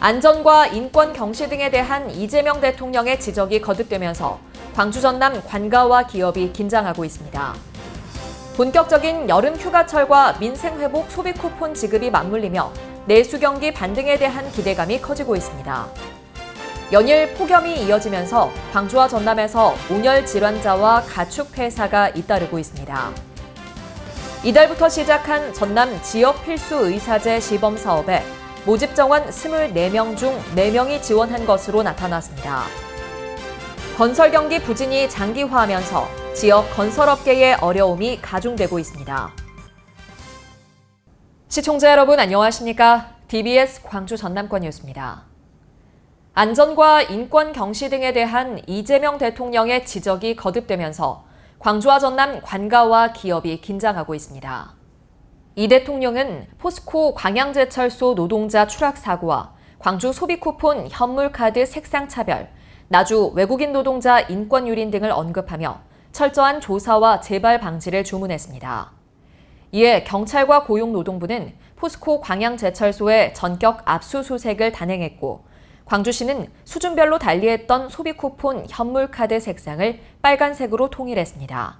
안전과 인권 경시 등에 대한 이재명 대통령의 지적이 거듭되면서 광주 전남 관가와 기업이 긴장하고 있습니다. 본격적인 여름 휴가철과 민생 회복 소비 쿠폰 지급이 맞물리며 내수 경기 반등에 대한 기대감이 커지고 있습니다. 연일 폭염이 이어지면서 광주와 전남에서 온열 질환자와 가축 폐사가 잇따르고 있습니다. 이달부터 시작한 전남 지역 필수 의사제 시범 사업에 모집 정원 24명 중 4명이 지원한 것으로 나타났습니다. 건설 경기 부진이 장기화하면서 지역 건설업계의 어려움이 가중되고 있습니다. 시청자 여러분 안녕하십니까? DBS 광주 전남권 뉴스입니다. 안전과 인권 경시 등에 대한 이재명 대통령의 지적이 거듭되면서 광주와 전남 관가와 기업이 긴장하고 있습니다. 이 대통령은 포스코 광양제철소 노동자 추락 사고와 광주 소비 쿠폰 현물 카드 색상 차별, 나주 외국인 노동자 인권 유린 등을 언급하며 철저한 조사와 재발 방지를 주문했습니다. 이에 경찰과 고용노동부는 포스코 광양제철소의 전격 압수수색을 단행했고 광주시는 수준별로 달리했던 소비 쿠폰 현물 카드 색상을 빨간색으로 통일했습니다.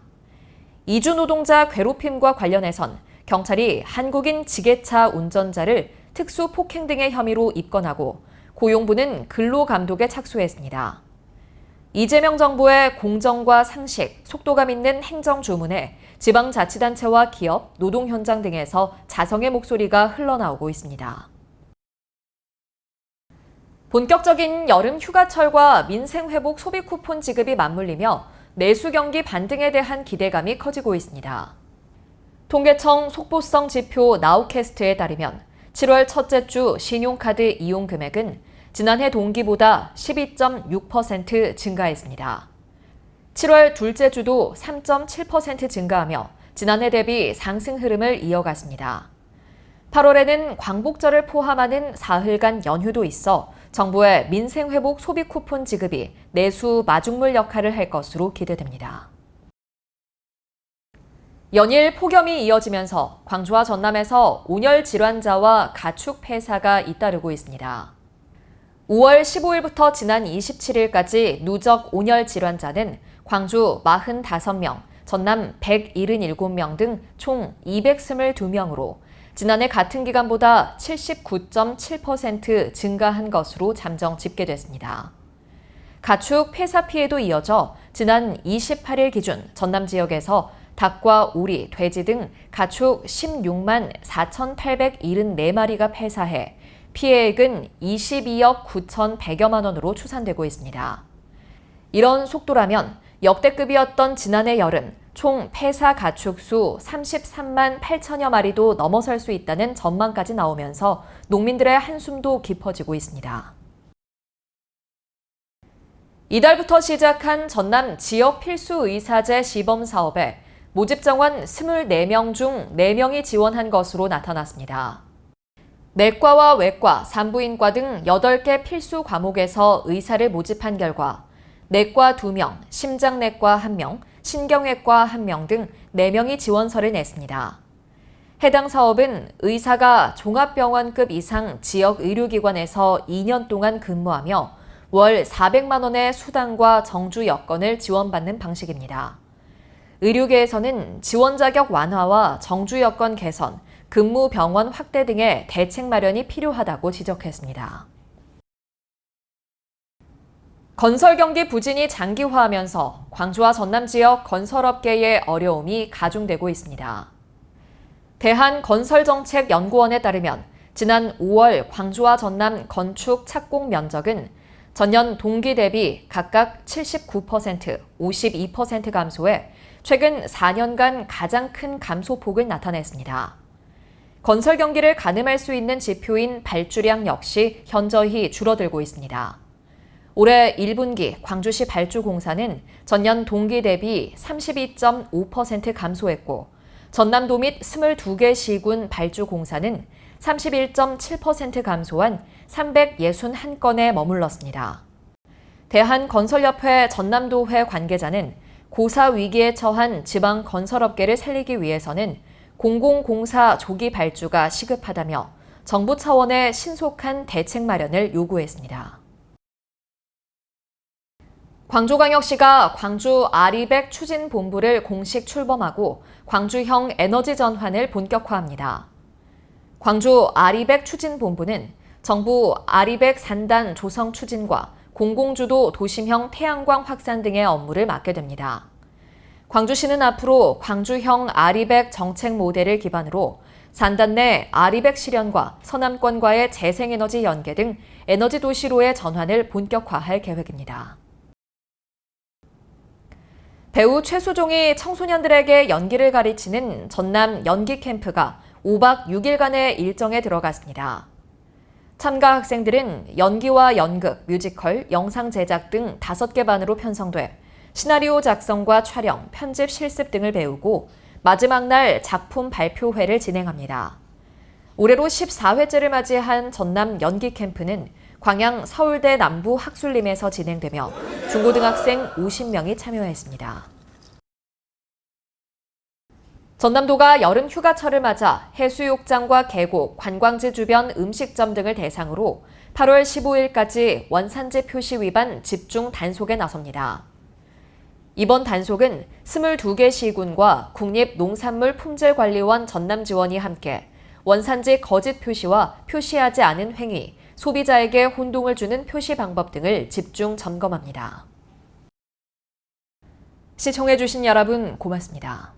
이주 노동자 괴롭힘과 관련해선 경찰이 한국인 지게차 운전자를 특수 폭행 등의 혐의로 입건하고 고용부는 근로감독에 착수했습니다. 이재명 정부의 공정과 상식, 속도감 있는 행정 주문에 지방자치단체와 기업, 노동 현장 등에서 자성의 목소리가 흘러나오고 있습니다. 본격적인 여름 휴가철과 민생 회복 소비 쿠폰 지급이 맞물리며 내수 경기 반등에 대한 기대감이 커지고 있습니다. 통계청 속보성 지표 나우캐스트에 따르면 7월 첫째 주 신용카드 이용 금액은 지난해 동기보다 12.6% 증가했습니다. 7월 둘째 주도 3.7% 증가하며 지난해 대비 상승 흐름을 이어갔습니다. 8월에는 광복절을 포함하는 사흘간 연휴도 있어 정부의 민생회복 소비 쿠폰 지급이 내수 마중물 역할을 할 것으로 기대됩니다. 연일 폭염이 이어지면서 광주와 전남에서 온열 질환자와 가축 폐사가 잇따르고 있습니다. 5월 15일부터 지난 27일까지 누적 온열 질환자는 광주 45명, 전남 177명 등 총 222명으로 지난해 같은 기간보다 79.7% 증가한 것으로 잠정 집계됐습니다. 가축 폐사 피해도 이어져 지난 28일 기준 전남 지역에서 닭과 오리, 돼지 등 가축 16만 4,874마리가 폐사해 피해액은 22억 9,100여만 원으로 추산되고 있습니다. 이런 속도라면 역대급이었던 지난해 여름 총 폐사 가축 수 33만 8천여 마리도 넘어설 수 있다는 전망까지 나오면서 농민들의 한숨도 깊어지고 있습니다. 이달부터 시작한 전남 지역 필수 의사제 시범 사업에 모집 정원 24명 중 4명이 지원한 것으로 나타났습니다. 내과와 외과, 산부인과 등 8개 필수 과목에서 의사를 모집한 결과 내과 2명, 심장내과 1명, 신경외과 1명 등 4명이 지원서를 냈습니다. 해당 사업은 의사가 종합병원급 이상 지역 의료기관에서 2년 동안 근무하며 월 400만 원의 수당과 정주 여건을 지원받는 방식입니다. 의료계에서는 지원 자격 완화와 정주 여건 개선, 근무 병원 확대 등의 대책 마련이 필요하다고 지적했습니다. 건설 경기 부진이 장기화하면서 광주와 전남 지역 건설업계의 어려움이 가중되고 있습니다. 대한건설정책연구원에 따르면 지난 5월 광주와 전남 건축 착공 면적은 전년 동기 대비 각각 79%, 52% 감소해 최근 4년간 가장 큰 감소폭을 나타냈습니다. 건설 경기를 가늠할 수 있는 지표인 발주량 역시 현저히 줄어들고 있습니다. 올해 1분기 광주시 발주 공사는 전년 동기 대비 32.5% 감소했고 전남도 및 22개 시군 발주 공사는 31.7% 감소한 361건에 머물렀습니다. 대한건설협회 전남도회 관계자는 고사 위기에 처한 지방 건설업계를 살리기 위해서는 공공공사 조기 발주가 시급하다며 정부 차원의 신속한 대책 마련을 요구했습니다. 광주광역시가 광주 아리백 추진본부를 공식 출범하고 광주형 에너지 전환을 본격화합니다. 광주 아리백 추진본부는 정부 아리백 산단 조성 추진과 공공주도 도심형 태양광 확산 등의 업무를 맡게 됩니다. 광주시는 앞으로 광주형 아리백 정책 모델을 기반으로 산단 내 아리백 실현과 서남권과의 재생에너지 연계 등 에너지 도시로의 전환을 본격화할 계획입니다. 배우 최수종이 청소년들에게 연기를 가르치는 전남 연기 캠프가 5박 6일간의 일정에 들어갔습니다. 참가 학생들은 연기와 연극, 뮤지컬, 영상 제작 등 5개 반으로 편성돼 시나리오 작성과 촬영, 편집 실습 등을 배우고 마지막 날 작품 발표회를 진행합니다. 올해로 14회째를 맞이한 전남 연기 캠프는 광양 서울대 남부 학술림에서 진행되며 중고등학생 50명이 참여했습니다. 전남도가 여름 휴가철을 맞아 해수욕장과 계곡, 관광지 주변 음식점 등을 대상으로 8월 15일까지 원산지 표시 위반 집중 단속에 나섭니다. 이번 단속은 22개 시군과 국립농산물품질관리원 전남지원이 함께 원산지 거짓 표시와 표시하지 않은 행위, 소비자에게 혼동을 주는 표시 방법 등을 집중 점검합니다. 시청해주신 여러분 고맙습니다.